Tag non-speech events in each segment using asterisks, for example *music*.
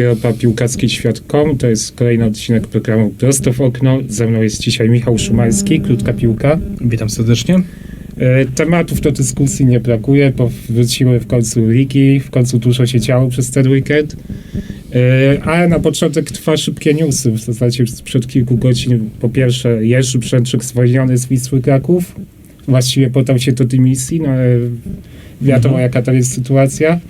Europa Piłkarski Świat.com to jest kolejny odcinek programu Prosto w okno. Ze mną jest dzisiaj Michał Szumański, Krótka Piłka. Witam serdecznie. E, Tematów do dyskusji nie brakuje, bo wróciły w końcu ligi, w końcu dużo się działo przez ten weekend. Ale na początek trwa szybkie newsy. W zasadzie sprzed kilku godzin po pierwsze Jerzy Brzęczyk zwolniony z Wisły Kraków. Właściwie podał się do dymisji, no ale wiadomo Mhm. jaka to jest sytuacja.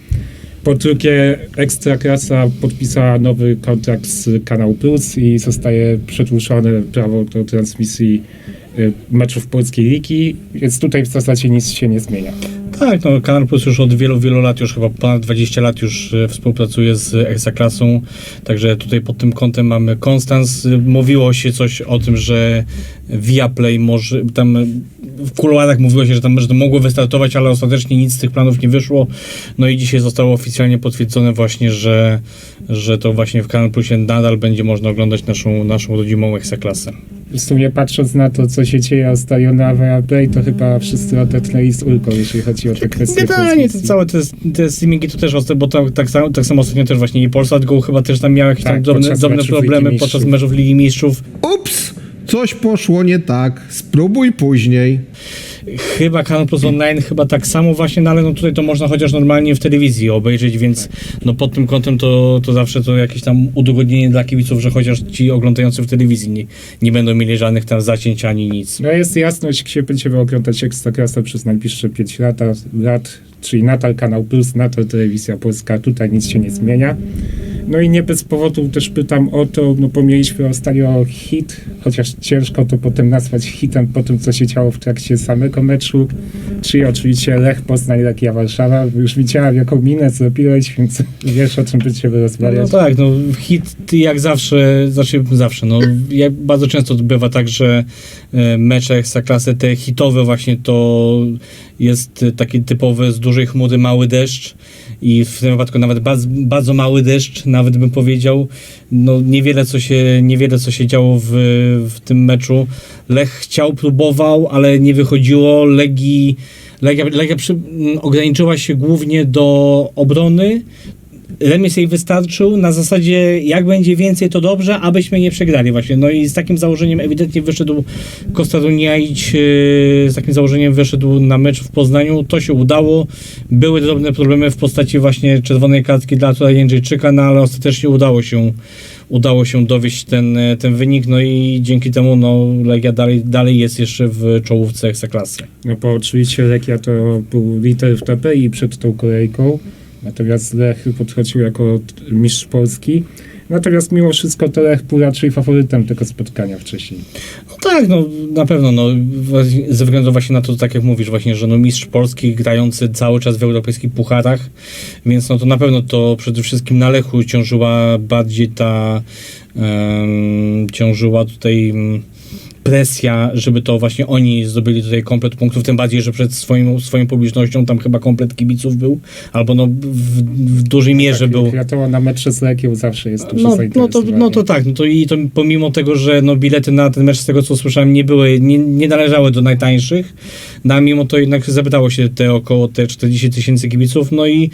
Po drugie, Ekstraklasa podpisała nowy kontrakt z Kanał Plus i zostaje przedłużone prawo do transmisji y, meczów polskiej ligi, więc tutaj w zasadzie nic się nie zmienia. Tak, no Kanal Plus już od wielu, wielu lat, już chyba ponad 20 lat już e, współpracuje z Ekstraklasą, także tutaj pod tym kątem mamy konstans. E, Mówiło się coś o tym, że Viaplay może, tam w kuluarach mówiło się, że tam że to mogło wystartować, ale ostatecznie nic z tych planów nie wyszło. No i dzisiaj zostało oficjalnie potwierdzone właśnie, że, że to właśnie w Kanal Plusie nadal będzie można oglądać naszą, naszą rodzimą Ekstraklasę. W sumie patrząc na to, co się dzieje ostatnio na Viaplay, to chyba wszyscy odetchnęli z ulgą, jeśli chodzi o te kwestie Generalnie te transmisji. całe te, te streamingi to też bo tam, tak, samo, tak samo ostatnio też właśnie i Polsat Go chyba też tam miał jakieś Tak, tam drobne, podczas drobne problemy podczas meczów Ligi Mistrzów. Ups, coś poszło nie tak. Spróbuj później. Chyba Kanal Plus Online chyba tak samo właśnie, no ale no tutaj to można chociaż normalnie w telewizji obejrzeć, więc no pod tym kątem to, to zawsze to jakieś tam udogodnienie dla kibiców, że chociaż ci oglądający w telewizji nie, nie będą mieli żadnych tam zacięć ani nic. No jest jasność, gdzie będziemy oglądać Ekstraklasę przez najbliższe 5 lat, lat, czyli Natal Kanał Plus, Natal Telewizja Polska, tutaj nic się nie zmienia. No i nie bez powodu też pytam o to, no bo mieliśmy ostatnio hit, chociaż ciężko to potem nazwać hitem po tym, co się działo w trakcie samego meczu, czyli oczywiście Lech Poznań, Legia Warszawa. Już widziałem, jaką minę zrobiłeś, więc *laughs* wiesz, o czym będziemy No rozmawiać. tak, no hit jak zawsze, znaczy zawsze, no jak bardzo często bywa tak, że e, mecze Ekstraklasy te hitowe właśnie to jest taki typowy z dużej chmury mały deszcz i w tym wypadku nawet bardzo, bardzo mały deszcz, nawet bym powiedział, no niewiele co się, niewiele co się działo w, w tym meczu. Lech chciał, próbował, ale nie wychodziło, Legii Legia, Legia przy, m, ograniczyła się głównie do obrony, remis jej wystarczył na zasadzie jak będzie więcej to dobrze, abyśmy nie przegrali właśnie. No i z takim założeniem ewidentnie wyszedł Kostaduniaić, z takim założeniem wyszedł na mecz w Poznaniu. To się udało. Były drobne problemy w postaci właśnie czerwonej kartki dla Artura Jędrzejczyka, no ale ostatecznie udało się udało się dowieść ten, ten wynik, no i dzięki temu no, Legia dalej, dalej jest jeszcze w czołówce Ekstraklasy. No bo oczywiście Legia to był lider w tabeli przed tą kolejką, natomiast Lech podchodził jako mistrz Polski. Natomiast mimo wszystko to Lech był raczej faworytem tego spotkania wcześniej. No tak, no na pewno, no ze względu właśnie na to, tak jak mówisz właśnie, że no mistrz Polski grający cały czas w europejskich pucharach, więc no to na pewno to przede wszystkim na Lechu ciążyła bardziej ta, em, ciążyła tutaj mm, presja, żeby to właśnie oni zdobyli tutaj komplet punktów, tym bardziej, że przed swoim, swoją publicznością tam chyba komplet kibiców był, albo no w, w dużej mierze tak, był. jak Wiadomo, na mecze z Legią zawsze jest duże No, no, to, no to tak, no to i to pomimo tego, że no bilety na ten mecz, z tego co słyszałem, nie były, nie, nie należały do najtańszych, no a mimo to jednak zebrało się te około te 40 tysięcy kibiców, no i,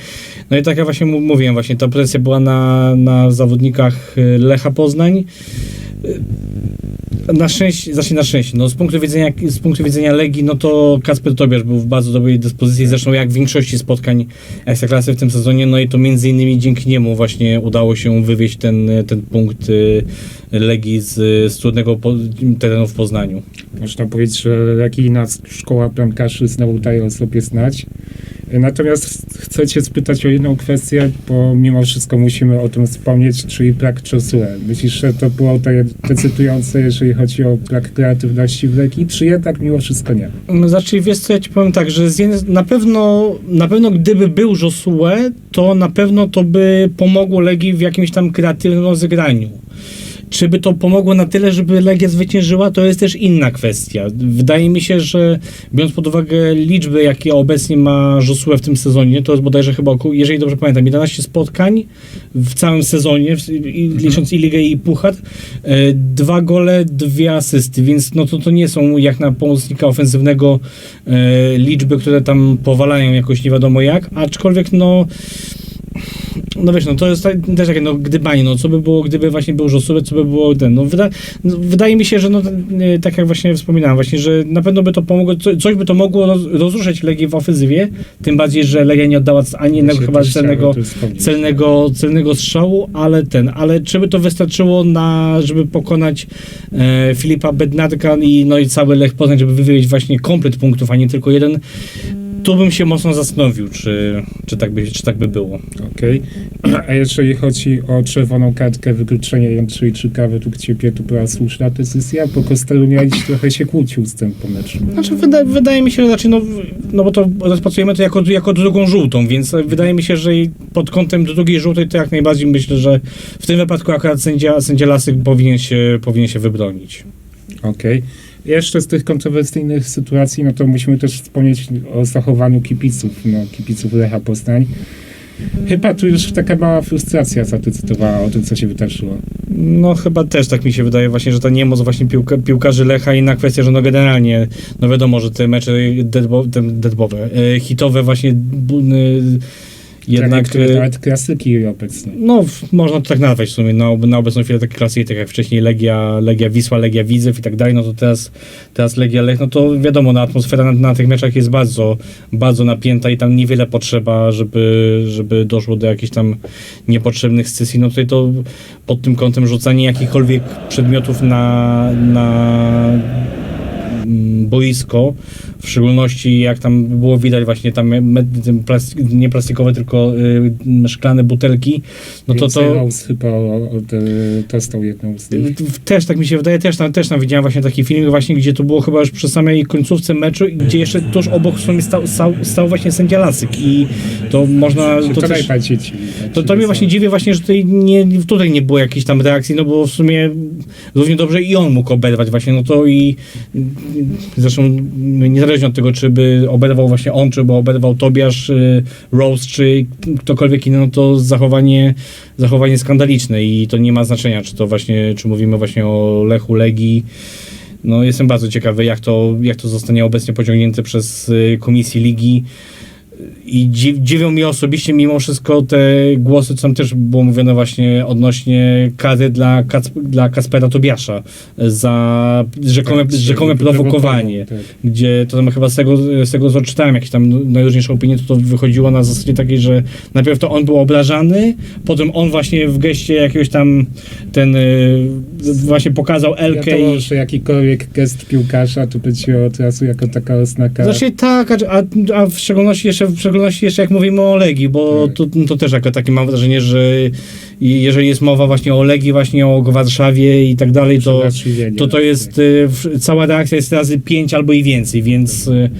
no i tak jak właśnie mówiłem, właśnie ta presja była na, na zawodnikach y, Lecha Poznań. Y, Na szczęście, znaczy na szczęście, no z punktu widzenia, z punktu widzenia Legii, no to Kasper Tobiasz był w bardzo dobrej dyspozycji, zresztą jak w większości spotkań Ekstraklasy w tym sezonie, no i to między innymi dzięki niemu właśnie udało się wywieźć ten, ten punkt y, Legii z, z trudnego po, terenu w Poznaniu. Można powiedzieć, że Legijna szkoła bramkarzy znowu daje o sobie znać. Natomiast chcę cię spytać o jedną kwestię, bo mimo wszystko musimy o tym wspomnieć, czyli brak. Myślisz, że to było to decydujące, jeżeli chodzi o brak kreatywności w Legii, czy jednak mimo wszystko nie? No, Znaczy, wiesz co, ja ci powiem tak, że na pewno, na pewno gdyby był Josue, to na pewno to by pomogło Legii w jakimś tam kreatywnym rozegraniu. Czy by to pomogło na tyle, żeby Legia zwyciężyła, to jest też inna kwestia. Wydaje mi się, że biorąc pod uwagę liczby, jakie obecnie ma Josue w tym sezonie, to jest bodajże chyba, około, jeżeli dobrze pamiętam, 11 spotkań w całym sezonie, w- i, licząc i ligę i puchar, e, dwa gole, dwie asysty, więc no to, to nie są jak na pomocnika ofensywnego e, liczby, które tam powalają jakoś nie wiadomo jak, aczkolwiek no No wiesz, no to jest tak- też takie no, gdybanie, no co by było, gdyby właśnie był Josué, co by było ten, no, wyda, no wydaje mi się, że no, tak jak właśnie wspominałem właśnie, że na pewno by to pomogło, co, coś by to mogło roz, rozruszyć Legię w ofensywie, tym bardziej, że Legia nie oddała ani jednego chyba celnego, celnego, celnego strzału, ale ten, ale czy by to wystarczyło na, żeby pokonać e, Filipa Bednarka i no i cały Lech Poznań, żeby wywieźć właśnie komplet punktów, a nie tylko jeden, tu bym się mocno zastanowił, czy, czy, tak, by, czy tak by było. Okej. A jeżeli chodzi o czerwoną kartkę, wykluczenie Jędrzejczyka, według Ciebie to była słuszna decyzja? Bo Kosteluniadzi trochę się kłócił z tym po meczu. Znaczy, wyda, wydaje mi się, że raczej, no, no bo to rozpracujemy to jako, jako drugą żółtą, więc wydaje mi się, że pod kątem drugiej żółtej to jak najbardziej myślę, że w tym wypadku akurat sędzia, sędzia Lasyk powinien się, powinien się wybronić. Okej. Jeszcze z tych kontrowersyjnych sytuacji, no to musimy też wspomnieć o zachowaniu kibiców, no, kibiców Lecha Poznań. Chyba tu już taka mała frustracja zadecydowała o tym, co się wydarzyło. No chyba też tak mi się wydaje właśnie, że ta niemoc właśnie piłka, piłkarzy Lecha i inna kwestia, że no generalnie, no wiadomo, że te mecze deadbo, deadbowe, e, hitowe właśnie y, jednak... Takie, e, nawet klasyki obecne. No, można to tak nazwać w sumie. Na, na obecną chwilę takie klasyki, tak jak wcześniej Legia, Legia Wisła, Legia Widzew i tak dalej, no to teraz, teraz Legia Lech, no to wiadomo, no, atmosfera na, na tych meczach jest bardzo, bardzo napięta i tam niewiele potrzeba, żeby, żeby doszło do jakichś tam niepotrzebnych scysji. No tutaj to pod tym kątem rzucanie jakichkolwiek przedmiotów na, na mm, boisko, w szczególności jak tam było widać właśnie tam plastik, nie plastikowe, tylko y, szklane butelki, no to to chyba o, o te, dostał jedną z nich. też tak mi się wydaje, też tam, też tam widziałem właśnie taki film właśnie, gdzie to było chyba już przy samej końcówce meczu, gdzie jeszcze tuż obok w sumie stał, stał, stał właśnie sędzia Lasyk i to można... To, też, tak to, to mnie właśnie dziwi właśnie, że tutaj nie, tutaj nie było jakiejś tam reakcji, no bo w sumie równie dobrze i on mógł oberwać właśnie, no to i zresztą niezależnie od tego, czy by oberwał właśnie on, czy by oberwał Tobiasz, y, Rose, czy ktokolwiek inny, no to zachowanie, zachowanie skandaliczne i to nie ma znaczenia, czy to właśnie, czy mówimy właśnie o Lechu, Legii, no jestem bardzo ciekawy, jak to, jak to zostanie obecnie pociągnięte przez y, komisję ligi. I dzi- dziwią mnie osobiście mimo wszystko te głosy, co tam też było mówione właśnie odnośnie kary dla, Kac- dla Kaspera Tobiasza za rzekome, Tak, rzekome prowokowanie. Tak. Gdzie to tam chyba z tego, z tego co czytałem, jakieś tam najróżniejsze opinie, to to wychodziło na zasadzie takiej, że najpierw to on był obrażany, potem on właśnie w geście jakiegoś tam ten y, właśnie pokazał Elkę Wiadomo, i... że jakikolwiek gest piłkarza to będzie od razu jako taka oznaka. Znaczy tak, a, a, w szczególności jeszcze, w szczególności jeszcze jak mówimy o Legii, bo Tak. to, to też jako takie mam wrażenie, że jeżeli jest mowa właśnie o Legii, właśnie o Warszawie i tak dalej, to, to to jest, y, w- cała reakcja jest razy pięć albo i więcej, więc y,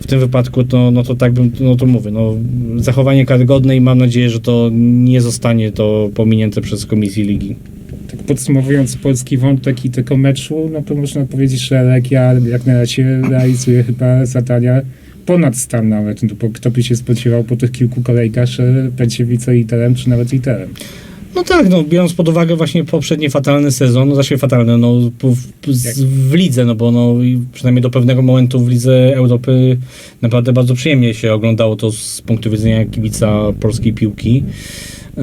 w tym wypadku to, no to tak bym, no to mówię, no zachowanie karygodne i mam nadzieję, że to nie zostanie to pominięte przez Komisję Ligi. Tak podsumowując polski wątek i tego meczu, no to można powiedzieć, że Legia jak na razie realizuje chyba zadania ponad stan nawet, no bo kto by się spodziewał po tych kilku kolejkach, że będzie wiceliderem czy nawet liderem. No tak, no biorąc pod uwagę właśnie poprzedni fatalny sezon, no znaczy fatalny, no w, w, lidze, no bo no przynajmniej do pewnego momentu w lidze Europy naprawdę bardzo przyjemnie się oglądało to z punktu widzenia kibica polskiej piłki. E,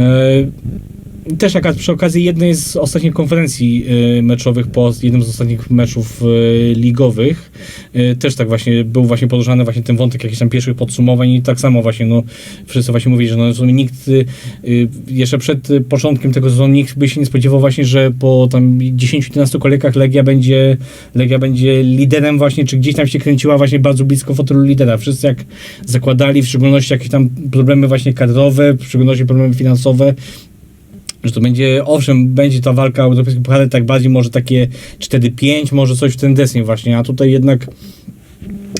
też jakaś przy okazji jednej z ostatnich konferencji e, meczowych po jednym z ostatnich meczów e, ligowych e, też tak właśnie był właśnie poruszany właśnie ten wątek jakichś tam pierwszych podsumowań i tak samo właśnie no wszyscy właśnie mówili, że no w sumie nikt y, y, jeszcze przed y, początkiem tego sezonu nikt by się nie spodziewał właśnie, że po tam 10-11 kolejkach Legia będzie Legia będzie liderem właśnie, czy gdzieś tam się kręciła właśnie bardzo blisko fotelu lidera. Wszyscy jak zakładali, w szczególności jakieś tam problemy właśnie kadrowe, w szczególności problemy finansowe, że to będzie, owszem, będzie ta walka o europejskie puchary tak bardziej może takie 4-5, może coś w ten deseń właśnie, a tutaj jednak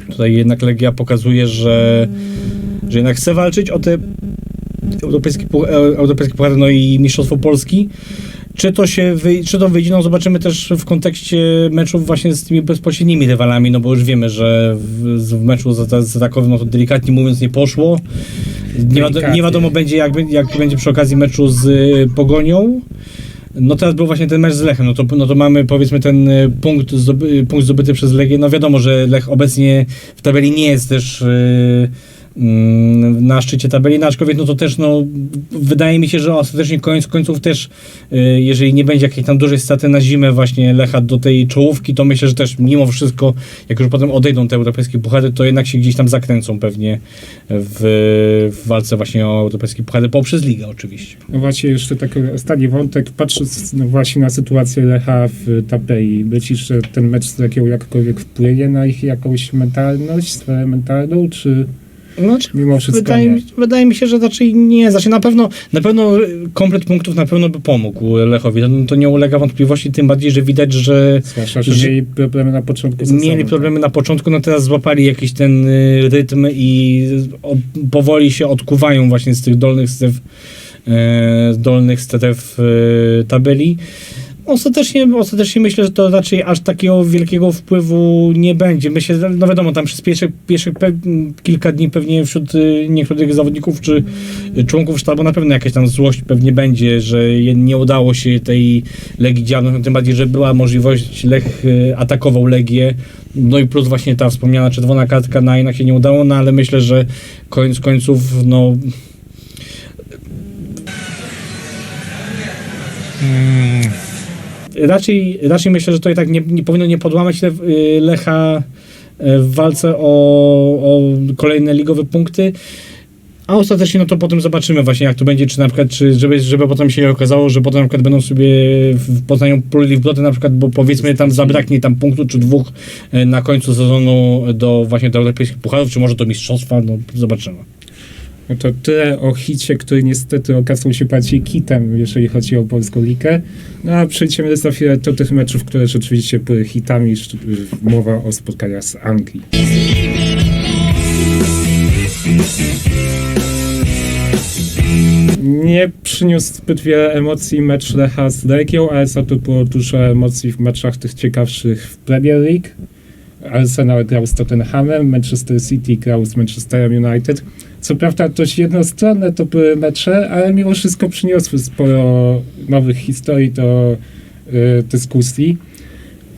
tutaj jednak Legia pokazuje, że, że jednak chce walczyć o te europejskie, europejskie puchary, no i Mistrzostwo Polski. Czy to się wy, czy to wyjdzie, no zobaczymy też w kontekście meczów właśnie z tymi bezpośrednimi rywalami, no bo już wiemy, że w, w meczu z, z Rakowem, no to delikatnie mówiąc nie poszło. Nie, nie wiadomo będzie jak, jak będzie przy okazji meczu z y, Pogonią. No teraz był właśnie ten mecz z Lechem, no to, no to mamy powiedzmy ten y, punkt, zdoby, punkt zdobyty przez Legię. No wiadomo, że Lech obecnie w tabeli nie jest też y, mm, na szczycie tabeli, no aczkolwiek no to też no, wydaje mi się, że ostatecznie koniec końców też, y, jeżeli nie będzie jakiejś tam dużej straty na zimę właśnie Lecha do tej czołówki, to myślę, że też mimo wszystko, jak już potem odejdą te europejskie puchary, to jednak się gdzieś tam zakręcą pewnie w, w walce właśnie o europejskie puchary poprzez ligę oczywiście. No właśnie, jeszcze taki ostatni wątek, patrząc no właśnie na sytuację Lecha w tabeli, myślisz, że ten mecz z Lechią jakkolwiek wpłynie na ich jakąś mentalność, sferę mentalną, czy Znaczy, mimo wszystko wydaje, nie? mi, wydaje mi się, że raczej nie. Znaczy na pewno, na pewno komplet punktów na pewno by pomógł Lechowi. To, to nie ulega wątpliwości, tym bardziej, że widać, że Zwłaszcza, że, że- mieli problemy na początku mieli problemy na początku, no teraz złapali jakiś ten y, rytm i powoli się odkuwają właśnie z tych dolnych stref, e, dolnych stref e, tabeli. Ostatecznie, ostatecznie myślę, że to raczej aż takiego wielkiego wpływu nie będzie. Myślę, że, no wiadomo, tam przez pierwsze, pierwsze kilka dni pewnie wśród y, niektórych zawodników czy członków sztabu na pewno jakaś tam złość pewnie będzie, że nie udało się tej Legii dziabnąć, no tym bardziej, że była możliwość, Lech y, atakował Legię, no i plus właśnie ta wspomniana czerwona kartka na jednak się nie udało, no ale myślę, że koniec końców, no raczej, raczej myślę, że to i tak nie, nie powinno nie podłamać Le, y, Lecha y, w walce o, o kolejne ligowe punkty. A ostatecznie no to potem zobaczymy właśnie jak to będzie, czy na przykład, czy żeby, żeby potem się okazało, że potem na przykład będą sobie w Poznaniu pluli w brodę na przykład, bo powiedzmy tam zabraknie tam punktu czy dwóch y, na końcu sezonu do właśnie do europejskich pucharów, czy może do mistrzostwa, no zobaczymy. No to tyle o hicie, który niestety okazał się bardziej kitem, jeżeli chodzi o polską ligę. No a przejdziemy za chwilę do tych meczów, które rzeczywiście były hitami. Mowa o spotkaniach z Anglii. Nie przyniósł zbyt wiele emocji mecz Lecha z Legią, ale za to było dużo emocji w meczach tych ciekawszych w Premier League. Arsenal grał z Tottenhamem, Manchester City grał z Manchesterem United. Co prawda dość jednostronne to były mecze, ale mimo wszystko przyniosły sporo nowych historii do y, dyskusji.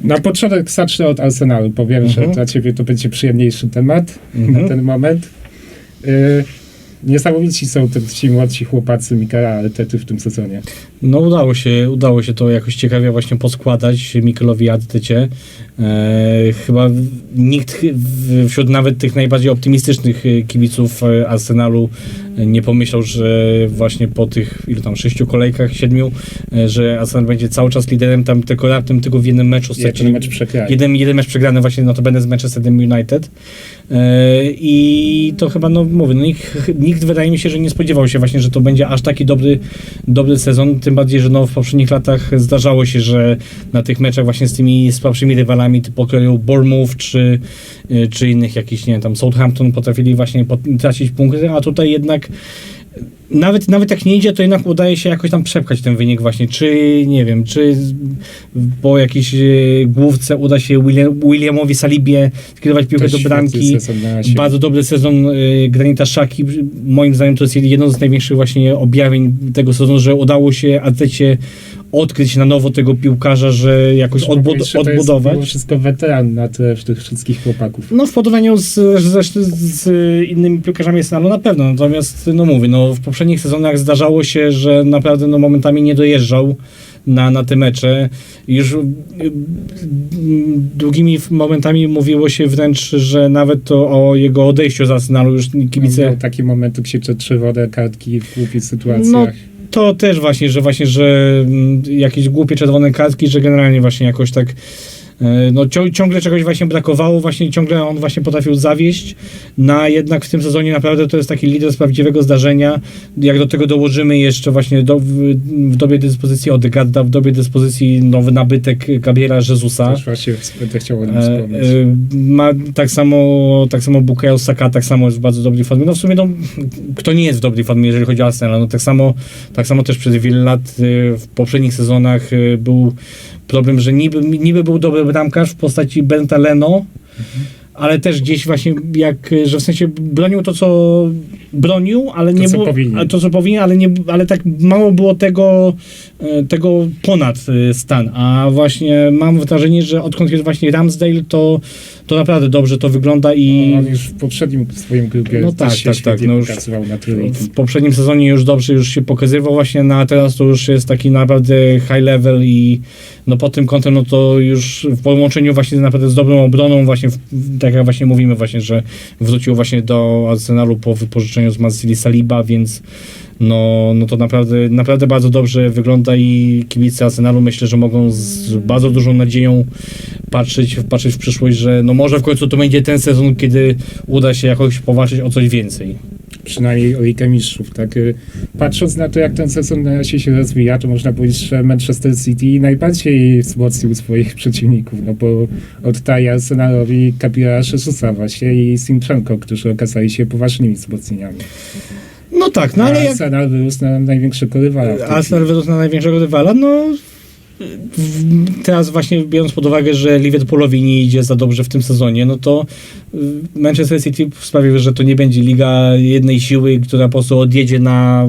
Na początek zacznę od Arsenalu. Powiem, Mhm. że dla ciebie to będzie przyjemniejszy temat Mhm. na ten moment. Y, niesamowici są te ci młodsi chłopacy Mikela Artety w tym sezonie. No udało się, udało się to jakoś ciekawie właśnie poskładać Mikelowi Adtycie. E, chyba nikt wśród nawet tych najbardziej optymistycznych e, kibiców e, Arsenalu nie pomyślał, że właśnie po tych ilu tam sześciu kolejkach, siedmiu, e, że Arsenal będzie cały czas liderem tam tylko raptem tylko w jednym meczu Jeden stracili- mecz przegrali. Jeden, jeden mecz przegrany właśnie, no to będę z Manchesterem United. E, I to chyba, no mówię, no nikt, nikt wydaje mi się, że nie spodziewał się właśnie, że to będzie aż taki dobry, dobry sezon, tym bardziej, że no w poprzednich latach zdarzało się, że na tych meczach właśnie z tymi słabszymi rywalami typu pokroju Bournemouth czy, czy innych jakichś, nie wiem, tam Southampton potrafili właśnie tracić punkty, a tutaj jednak nawet, nawet jak nie idzie, to jednak udaje się jakoś tam przepchać ten wynik właśnie, czy nie wiem, czy po jakiejś e, główce uda się William, Williamowi Salibie skierować piłkę do bramki. Bardzo dobry sezon y, Granita Szaki. Moim zdaniem to jest jedno z największych właśnie objawień tego sezonu, że udało się Atlecie odkryć na nowo tego piłkarza, że jakoś odbud- że To jest odbudować. wszystko weteran na tle tych wszystkich chłopaków. No w porównaniu z, z, z innymi piłkarzami Arsenalu na pewno, natomiast no mówię, no w poprzednich sezonach zdarzało się, że naprawdę no momentami nie dojeżdżał na, na te mecze. Już y, y, długimi momentami mówiło się wręcz, że nawet to o jego odejściu z Arsenalu już kibice... Miał taki moment, gdzie te czerwone kartki w głupich sytuacjach. No, to też właśnie, że właśnie, że mm, jakieś głupie czerwone kartki, że generalnie właśnie jakoś tak no cią- ciągle czegoś właśnie brakowało, właśnie ciągle on właśnie potrafił zawieść, na jednak w tym sezonie naprawdę to jest taki lider z prawdziwego zdarzenia, jak do tego dołożymy jeszcze właśnie do, w, w dobie dyspozycji Odegaarda, w dobie dyspozycji nowy nabytek Gabriela Jezusa. Też właśnie będę chciał o nim E, wspomnieć. e, ma tak samo, tak samo Bukayo Saka, tak samo jest w bardzo dobrej formie. No w sumie, no, kto nie jest w dobrej formie, jeżeli chodzi o Arsenal, no tak samo, tak samo też przez wiele lat e, w poprzednich sezonach e, był problem, że niby, niby był dobry bramkarz w postaci Benta Leno, ale też gdzieś właśnie jak, że w sensie bronił to, co bronił, ale To, nie było, powinien. to co powinien, ale, nie, ale tak mało było tego, e, tego ponad e, stan, a właśnie mam wrażenie, że odkąd jest właśnie Ramsdale, to, to naprawdę dobrze to wygląda i On już w poprzednim swoim grupie No tak, tak, tak, świetnie no już na trójki. w poprzednim sezonie już dobrze już się pokazywał właśnie, no a teraz to już jest taki naprawdę high level i no pod tym kątem, no to już w połączeniu właśnie naprawdę z dobrą obroną właśnie, w, tak jak właśnie mówimy właśnie, że wrócił właśnie do Arsenalu po wypożyczeniu z Mansili Saliba, więc no, no to naprawdę, naprawdę bardzo dobrze wygląda i kibice Arsenalu myślę, że mogą z bardzo dużą nadzieją patrzeć, patrzeć w przyszłość, że no może w końcu to będzie ten sezon, kiedy uda się jakoś powalczyć o coś więcej. przynajmniej o Ligę Mistrzów, tak? Y, Patrząc na to, jak ten sezon na razie się rozwija, to można powiedzieć, że Manchester City najbardziej wzmocnił swoich przeciwników, no bo oddaje Arsenalowi Kapira Jesusa właśnie i Sinchenko, którzy okazali się poważnymi wzmocnieniami. No tak, no A ale jak Arsenal wyrósł na największego rywala. Arsenal wyrósł na największego rywala, no teraz właśnie biorąc pod uwagę, że Liverpoolowi nie idzie za dobrze w tym sezonie, no to y, Manchester City sprawił, że to nie będzie liga jednej siły, która po prostu odjedzie na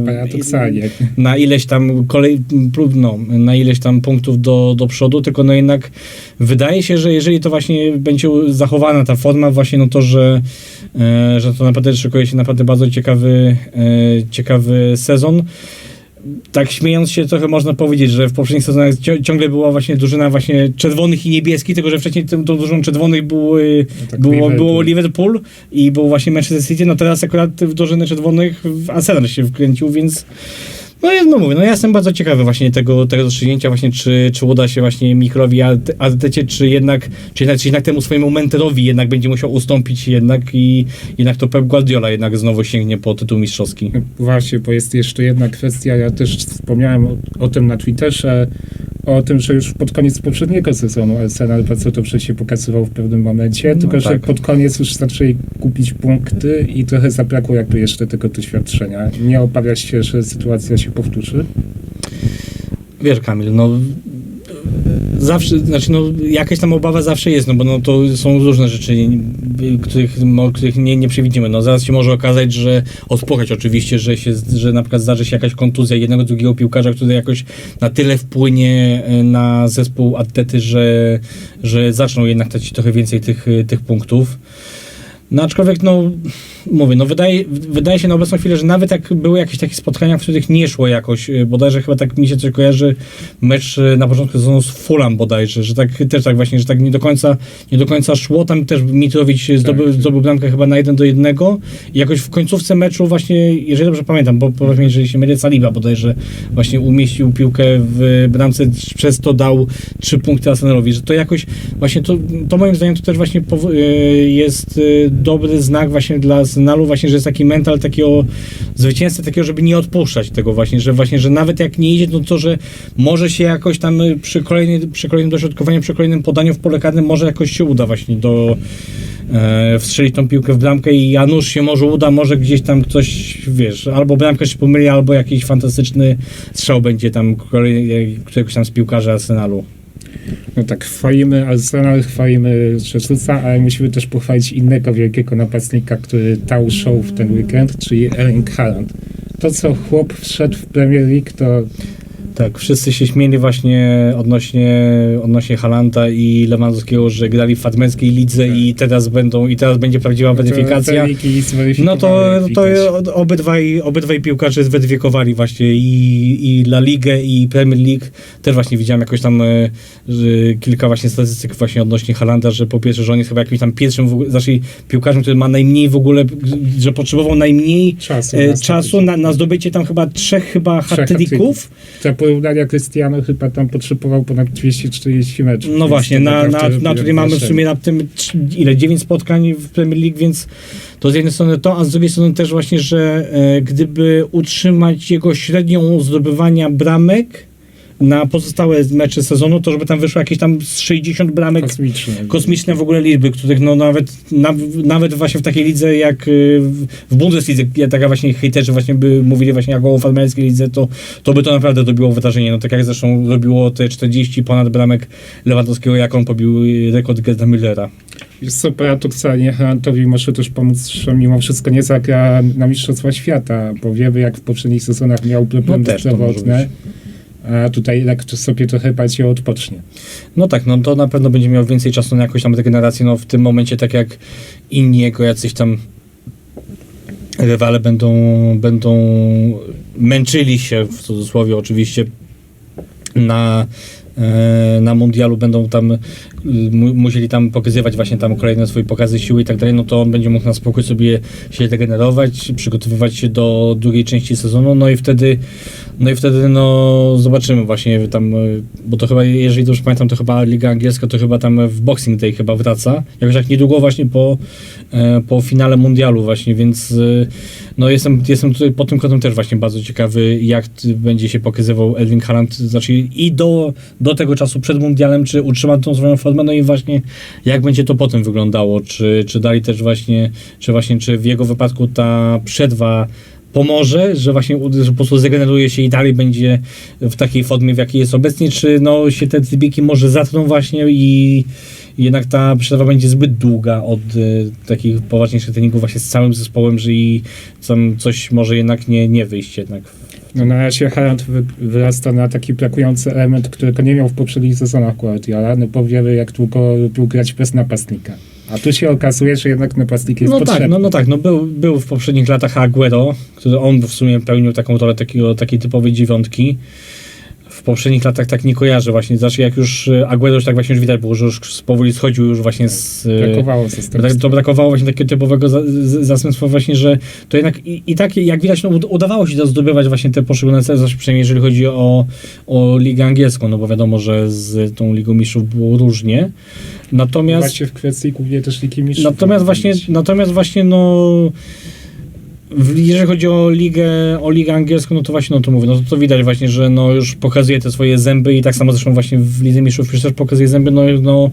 na ileś tam kolej, no, na ileś tam punktów do, do przodu, tylko no jednak wydaje się, że jeżeli to właśnie będzie zachowana ta forma właśnie, no to, że, e, że to naprawdę szykuje się naprawdę bardzo ciekawy, e, ciekawy sezon. Tak śmiejąc się trochę można powiedzieć, że w poprzednich sezonach ciągle była właśnie drużyna właśnie czerwonych i niebieskich, tylko że wcześniej tą, tą drużyną czerwonych były, No tak, było, Liverpool. było Liverpool i był właśnie Manchester City, no teraz akurat w drużynę czerwonych w Arsenal się wkręcił, więc no, ja- no mówię, no ja jestem bardzo ciekawy właśnie tego, tego rozstrzygnięcia właśnie, czy, czy uda się właśnie Mikrowi Arte- Artecie, czy jednak, czy jednak, czy jednak temu swojemu menterowi jednak będzie musiał ustąpić jednak i jednak to Pep Guardiola jednak znowu sięgnie po tytuł mistrzowski. Właśnie, bo jest jeszcze jedna kwestia, ja też wspomniałem o, o tym na Twitterze, o tym, że już pod koniec poprzedniego sezonu Arsenal bardzo dobrze się pokazywał w pewnym momencie, No tylko że tak. pod koniec już zaczęli kupić punkty i trochę zabrakło jakby jeszcze tego doświadczenia. Nie obawiasz się, że sytuacja się powtórzy? Wiesz Kamil, no zawsze, znaczy no jakaś tam obawa zawsze jest, no bo no to są różne rzeczy, których, których nie, nie przewidzimy. No zaraz się może okazać, że odpukać oczywiście, że się, że na przykład zdarzy się jakaś kontuzja jednego, drugiego piłkarza, który jakoś na tyle wpłynie y, na zespół Atlety, że, że zaczną jednak tracić trochę więcej tych, y, tych punktów. No aczkolwiek, no mówię, no wydaje, wydaje się na obecną chwilę, że nawet jak były jakieś takie spotkania, w których nie szło jakoś, y, bodajże chyba tak mi się coś kojarzy, mecz y, na początku sezonu z Fulham bodajże, że tak też tak właśnie, że tak nie do końca, nie do końca szło, tam też Mitrowicz zdobył, Tak. zdobył bramkę chyba na jeden do jednego i jakoś w końcówce meczu właśnie, jeżeli dobrze pamiętam, bo powiedz mi, jeżeli się mylę, Saliba bodajże właśnie umieścił piłkę w bramce, przez to dał trzy punkty Arsenalowi, że to jakoś właśnie to, to moim zdaniem to też właśnie y, jest dobry znak właśnie dla Arsenalu, właśnie, że jest taki mental takiego zwycięzcy, takiego, żeby nie odpuszczać tego właśnie, że właśnie, że nawet jak nie idzie, no to, że może się jakoś tam przy, kolejnej, przy kolejnym dośrodkowaniu, przy kolejnym podaniu w pole karne może jakoś się uda właśnie do e, wstrzelić tą piłkę w bramkę i Janusz się może uda, może gdzieś tam ktoś, wiesz, albo bramkę się pomyli, albo jakiś fantastyczny strzał będzie tam kolej, któregoś tam z piłkarzy Arsenalu. No tak, chwalimy Arsenal, chwalimy Jesusa, ale musimy też pochwalić innego wielkiego napastnika, który dał show w ten weekend, czyli Erling Haaland. To, co chłop wszedł w Premier League, to Tak, wszyscy się śmieli właśnie odnośnie, odnośnie Halanta i Lewandowskiego, że grali w fatmeckiej lidze Tak. i teraz będą, i teraz będzie prawdziwa weryfikacja. No to, to obydwaj, obydwaj piłkarze zweryfikowali właśnie i, i La Ligę i Premier League. Też właśnie widziałem jakoś tam e, kilka właśnie statystyk właśnie odnośnie Halanda, że po pierwsze, że on jest chyba jakimś tam pierwszym w ogóle, znaczy piłkarzem, który ma najmniej w ogóle, że potrzebował najmniej czasu, e, na czasu na, na zdobycie tam chyba trzech chyba hat-tricków. Porównania Cristiano chyba tam potrzebował ponad 240 meczów. No właśnie, na, na, na której mamy w sumie na tym ile, 9 spotkań w Premier League, więc to z jednej strony to, a z drugiej strony też właśnie, że e, gdyby utrzymać jego średnią zdobywania bramek na pozostałe mecze sezonu, to żeby tam wyszło jakieś tam z 60 bramek Kosmiczne. kosmiczne w ogóle liczby, których no nawet, na, nawet właśnie w takiej lidze jak y, w- Bundeslidze, ja taka właśnie hejterzy właśnie by mówili właśnie jak o farmerskiej lidze, to, to by to naprawdę robiło wydarzenie. No tak jak zresztą robiło te 40 ponad bramek Lewandowskiego, jak on pobił y, rekord Gerda Müllera. Jest co, paradoksalnie Halantowi może też pomóc, że mimo wszystko nie zagra na Mistrzostwa Świata, bo wiemy jak w poprzednich sezonach miał problemy No zdrowotne, a tutaj jednak sobie trochę bardziej odpocznie. No tak, no to na pewno będzie miał więcej czasu na jakąś tam regenerację, no w tym momencie tak jak inni jego jacyś tam rywale będą, będą męczyli się, w cudzysłowie oczywiście, na, e, na mundialu będą tam mu- musieli tam pokazywać właśnie tam kolejne swoje pokazy siły i tak dalej, no to on będzie mógł na spokój sobie się regenerować, przygotowywać się do drugiej części sezonu, no i wtedy no i wtedy no zobaczymy właśnie tam, bo to chyba, jeżeli dobrze pamiętam, to chyba Liga Angielska to chyba tam w Boxing Day chyba wraca, jakoś tak niedługo właśnie po, e, po finale mundialu właśnie, więc y, no jestem, jestem tutaj pod tym kątem też właśnie bardzo ciekawy, jak będzie się pokazywał Edwin Haaland, znaczy i do, do tego czasu przed mundialem, czy utrzyma tą swoją formę, no i właśnie jak będzie to potem wyglądało, czy, czy dali też właśnie, czy właśnie, czy w jego wypadku ta przerwa pomoże, że właśnie że po prostu zregeneruje się i dalej będzie w takiej formie, w jakiej jest obecnie, czy no się te biegi może zatną właśnie i jednak ta przerwa będzie zbyt długa od y, takich poważniejszych treningów właśnie z całym zespołem, że i tam coś może jednak nie, nie wyjść jednak. No na razie Haaland wy, wyrasta na taki brakujący element, którego nie miał w poprzednich sezonach Guardiola, no bo wiemy jak długo lubił grać bez napastnika. A tu się okazuje, że jednak napastnik jest No potrzebny. tak, no, no tak, no był, był w poprzednich latach Aguero, który on w sumie pełnił taką rolę takiego, takiej typowej dziewiątki. Poprzednich latach tak nie kojarzę właśnie, znaczy jak już y, Aguero już tak właśnie już widać było, że już powoli schodził już właśnie z... y, Brakowało Tak, zastępstwa. to brakowało właśnie takiego typowego zastępstwa właśnie, że to jednak i, i tak jak widać no, ud- udawało się to zdobywać właśnie te poszczególne cele, przynajmniej jeżeli chodzi o, o ligę angielską, no bo wiadomo, że z tą Ligą Mistrzów było różnie. Natomiast Właśnie w kwestii głównie też Ligi Mistrzów. Natomiast właśnie, natomiast właśnie no jeżeli chodzi o ligę, o ligę angielską, no to właśnie, no to mówię, no to, to widać właśnie, że no już pokazuje te swoje zęby i tak samo zresztą właśnie w Lidze Mistrzów już też pokazuje zęby, no, no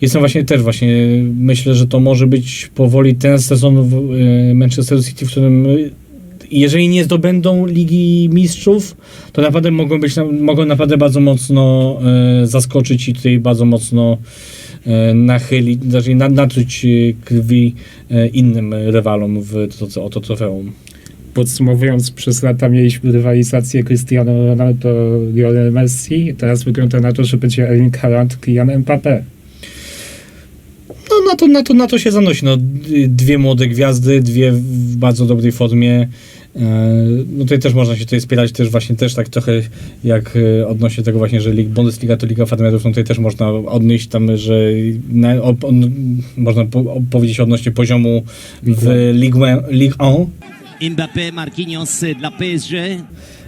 jestem właśnie też właśnie, myślę, że to może być powoli ten sezon w y, Manchester City, w którym jeżeli nie zdobędą Ligi Mistrzów, to naprawdę mogą być, mogą naprawdę bardzo mocno y, zaskoczyć i tutaj bardzo mocno e, nachylić, znaczy na- natruć e, krwi e, innym rywalom w to, o to trofeum. Podsumowując, przez lata mieliśmy rywalizację Cristiano Ronaldo, Lionel Messi. Teraz wygląda na to, że będzie Erling Haaland, Kylian Mbappé. No na to, na to, na to się zanosi. No, dwie młode gwiazdy, dwie w bardzo dobrej formie. E, No tutaj też można się tutaj spierać też właśnie też tak trochę jak e, odnośnie tego właśnie, że Lig- Bundesliga to Liga Farmerów, no tutaj też można odnieść tam, że na, o, on, można po, powiedzieć odnośnie poziomu w Ligue, Ligue 1, Mbappé, Marquinhos dla PSG.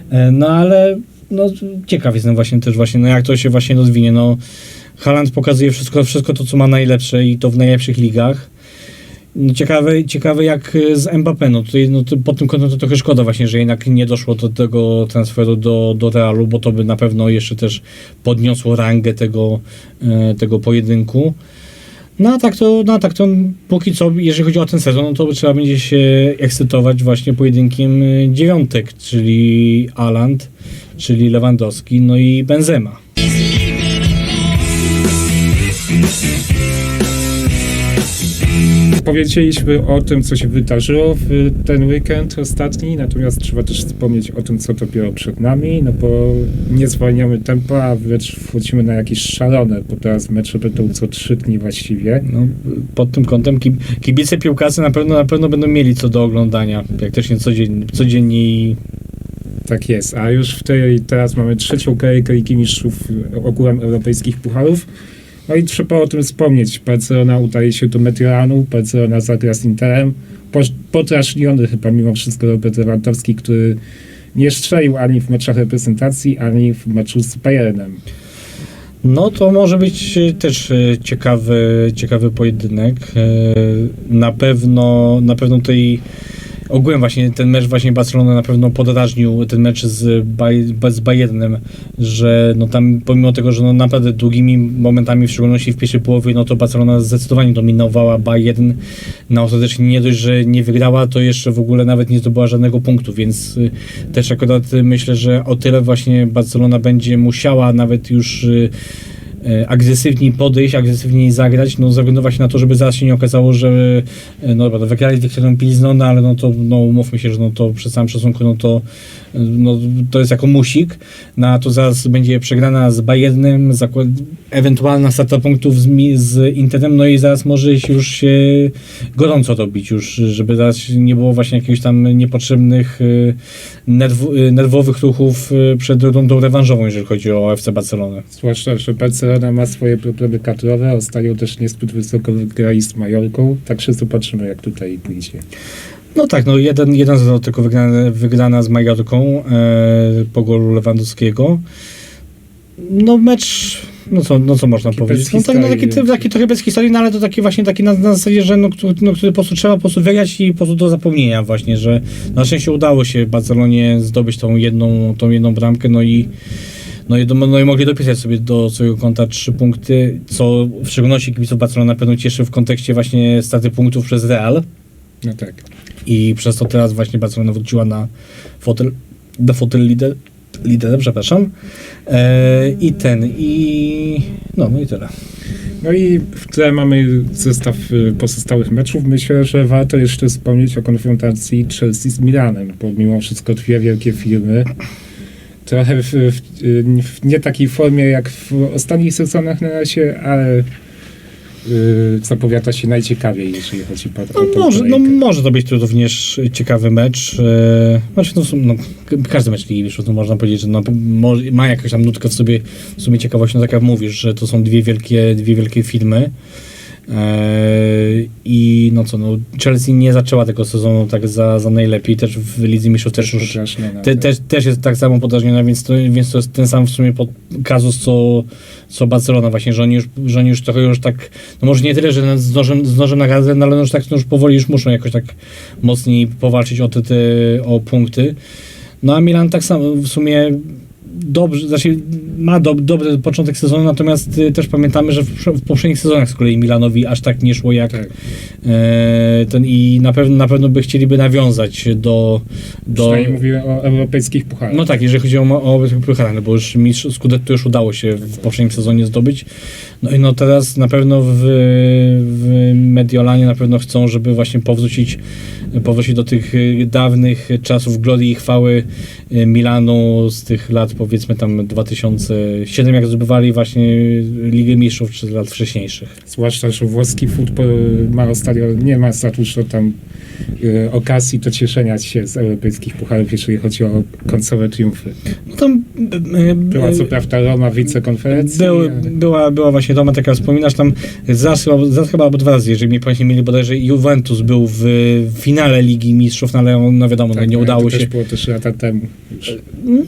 E, No ale no, ciekaw jestem właśnie też właśnie, no jak to się właśnie rozwinie. No, Haaland pokazuje wszystko, wszystko to, co ma najlepsze i to w najlepszych ligach. Ciekawe, ciekawe jak e, z Mbappé, no tutaj no, to, pod tym kątem to trochę szkoda właśnie, że jednak nie doszło do tego transferu do, do Realu, bo to by na pewno jeszcze też podniosło rangę tego, e, tego pojedynku. No a tak to, no tak to póki co, jeżeli chodzi o ten sezon, no to trzeba będzie się ekscytować właśnie pojedynkiem y, dziewiątek, czyli Aland, czyli Lewandowski, no i Benzema. Powiedzieliśmy o tym, co się wydarzyło w ten weekend ostatni, natomiast trzeba też wspomnieć o tym, co dopiero przed nami, no bo nie zwalniamy tempa, a wręcz wchodzimy na jakieś szalone, bo teraz mecze będą co trzy dni właściwie. No, pod tym kątem kib- kibice piłkarzy na pewno, na pewno będą mieli co do oglądania, praktycznie codziennie, codziennie Tak jest, a już w tej, teraz mamy trzecią kolejkę Ligi Mistrzów ogółem europejskich pucharów. No i trzeba o tym wspomnieć. Barcelona udaje się do Mediolanu, Barcelona zagra z Interem. Podrażniony chyba mimo wszystko Robert Lewandowski, który nie strzelił ani w meczach reprezentacji, ani w meczu z Bayernem. No to może być e, też e, ciekawy, ciekawy pojedynek. E, Na pewno, na pewno tutaj ogółem właśnie ten mecz właśnie Barcelona na pewno podrażnił ten mecz z, Baj, z Bayernem, że no tam pomimo tego, że no naprawdę długimi momentami, w szczególności w pierwszej połowie, no to Barcelona zdecydowanie dominowała Bayern. No ostatecznie nie dość, że nie wygrała, to jeszcze w ogóle nawet nie zdobyła żadnego punktu, więc y, też akurat myślę, że o tyle właśnie Barcelona będzie musiała nawet już y, agresywniej podejść, agresywniej zagrać, no właśnie na to, żeby zaraz się nie okazało, że e, no dobra, wygrali Wiktorią Pilzno, no ale no to no umówmy się, że no to przy samym szacunku, no to e, no, to jest jako musik, no a to zaraz będzie przegrana z Bayernem, zakład, ewentualna strata punktów z, z Interem, no i zaraz może się już się gorąco robić już, żeby zaraz nie było właśnie jakichś tam niepotrzebnych e, nerw, e, nerwowych ruchów e, przed rundą rewanżową, jeżeli chodzi o FC Barcelonę. Zwłaszcza, że Barcelona ma swoje problemy kadrowe, ostatnio też niezbyt wysoko wygrali z Majorką, także zobaczymy jak tutaj idzie. No tak, no jeden, jeden zero tylko wygrana, wygrana z Majorką e, po golu Lewandowskiego. No mecz, no co, no co można Taki powiedzieć? No, tak, no, taki, historii. taki trochę bez historii, no ale to taki właśnie taki na, na zasadzie, że no, który, no, który po prostu trzeba po prostu wygrać i po prostu do zapomnienia właśnie, że na szczęście udało się Barcelonie zdobyć tą jedną, tą jedną bramkę, no i no i, do- no i mogli dopisać sobie do swojego konta trzy punkty, co w szczególności kibiców Barcelona na pewno cieszy w kontekście właśnie straty punktów przez Real. No tak. I przez to teraz właśnie Barcelona wróciła na fotel, na fotel lider, lidera, przepraszam. E, I ten, i no, no i tyle. No i w tle mamy zestaw y, pozostałych meczów. Myślę, że warto jeszcze wspomnieć o konfrontacji Chelsea z Milanem, bo mimo wszystko dwie wielkie firmy. Trochę w, w, w nie takiej formie jak w ostatnich sezonach na razie, ale y, zapowiada się najciekawiej, jeżeli chodzi o, No, o może, no, może to być to również ciekawy mecz. Znaczy, no, no, każdy mecz Ligi Mistrzów, no, można powiedzieć, że no, ma jakąś tam nutkę w sobie, w sumie ciekawość, no tak jak mówisz, że to są dwie wielkie, dwie wielkie filmy. Eee, I no co, no Chelsea nie zaczęła tego sezonu tak za, za najlepiej, też w Lidze Mistrzów też już Podrażniona, te, też, też jest tak samo podrażniona, więc to, więc to jest ten sam w sumie pod, kazus, co, co Barcelona właśnie, że oni, już, że oni już trochę już tak, no może nie tyle, że z nożem, z nożem na gardle, no ale no już tak no już powoli już muszą jakoś tak mocniej powalczyć o te, te o punkty. No a Milan tak samo w sumie dobrze, znaczy ma do, dobry początek sezonu, natomiast y, też pamiętamy, że w, w poprzednich sezonach z kolei Milanowi aż tak nie szło jak Tak. e, ten i na pewno, na pewno by chcieliby nawiązać do, do Przynajmniej mówię o europejskich pucharach. no tak, jeżeli chodzi o, o pucharach, no bo już mistrz Scudetto już udało się w poprzednim sezonie zdobyć. No i no teraz na pewno w, w Mediolanie na pewno chcą, żeby właśnie powrócić, powrócić do tych y, dawnych czasów glorii i chwały y, Milanu z tych lat powiedzmy tam 2007, jak zdobywali właśnie Ligę Mistrzów, czy lat wcześniejszych. Zwłaszcza, że włoski futbol ma ostatnio, nie ma dużo tam y, okazji do cieszenia się z europejskich pucharów, jeżeli chodzi o końcowe triumfy. No tam y, y, Była co prawda Roma w wicekonferencji, Był, ale była, była właśnie Roma, tak jak wspominasz, tam chyba, zaraz chyba albo dwa razy, jeżeli mnie pamięć nie mieli, bodajże Juventus był w finale Ligi Mistrzów, no ale no wiadomo, no, tak, nie udało to się. też było też lata temu już. No,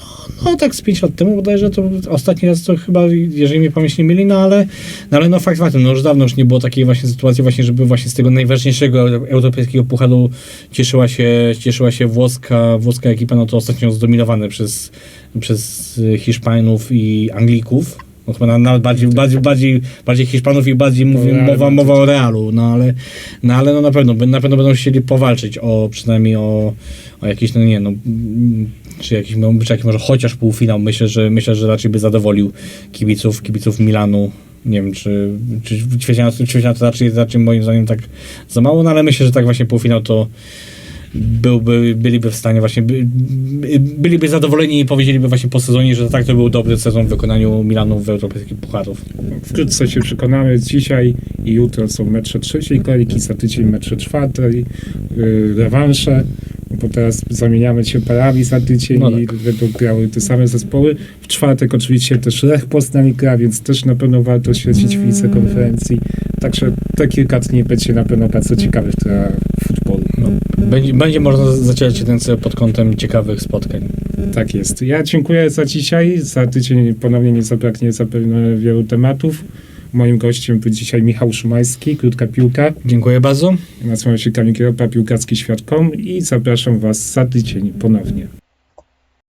no tak z 5 lat temu bodajże to ostatni raz to chyba, jeżeli mnie pamięć nie mieli, no ale, no ale no fakt faktem, no już dawno już nie było takiej właśnie sytuacji właśnie, żeby właśnie z tego najważniejszego euro- europejskiego pucharu cieszyła się, cieszyła się włoska, włoska ekipa, no to ostatnio zdominowane przez, przez Hiszpanów i Anglików. No chyba na- nawet bardziej, bardziej, bardziej, bardziej Hiszpanów i bardziej mówi, mowa, mowa o Realu, no ale, no ale no na pewno, na pewno będą chcieli powalczyć o przynajmniej o, o jakiś, no nie no, mm, czy jakiś, czy jakiś może chociaż półfinał, myślę, że myślę, że raczej by zadowolił kibiców, kibiców Milanu. Nie wiem, czy, czy ćwierćfinał, ćwierćfinał to raczej, raczej moim zdaniem tak za mało, no ale myślę, że tak właśnie półfinał to byłby, byliby w stanie właśnie, by, by- byliby zadowoleni i powiedzieliby właśnie po sezonie, że tak to był dobry sezon w wykonaniu Milanu w europejskich pucharów. Wkrótce się przekonamy. Dzisiaj i jutro są mecze trzeciej kolejki, za tydzień mecze czwartej, yy, rewansze, bo teraz zamieniamy się parami za tydzień No i tak. będą grały te same zespoły. W czwartek oczywiście też Lech Poznań gra, więc też na pewno warto śledzić w wicekonferencji. Także te kilka dni będzie na pewno bardzo ciekawych dla futbolu. No, będzie, będzie można zacierać ręce pod kątem ciekawych spotkań. Tak jest. Ja dziękuję za dzisiaj. Za tydzień ponownie nie zabraknie zapewne wielu tematów. Moim gościem był dzisiaj Michał Szumański, Krótka Piłka. Dziękuję bardzo. Nazywam się Kamil Kieropa, piłkarski świat.com i zapraszam Was za tydzień ponownie.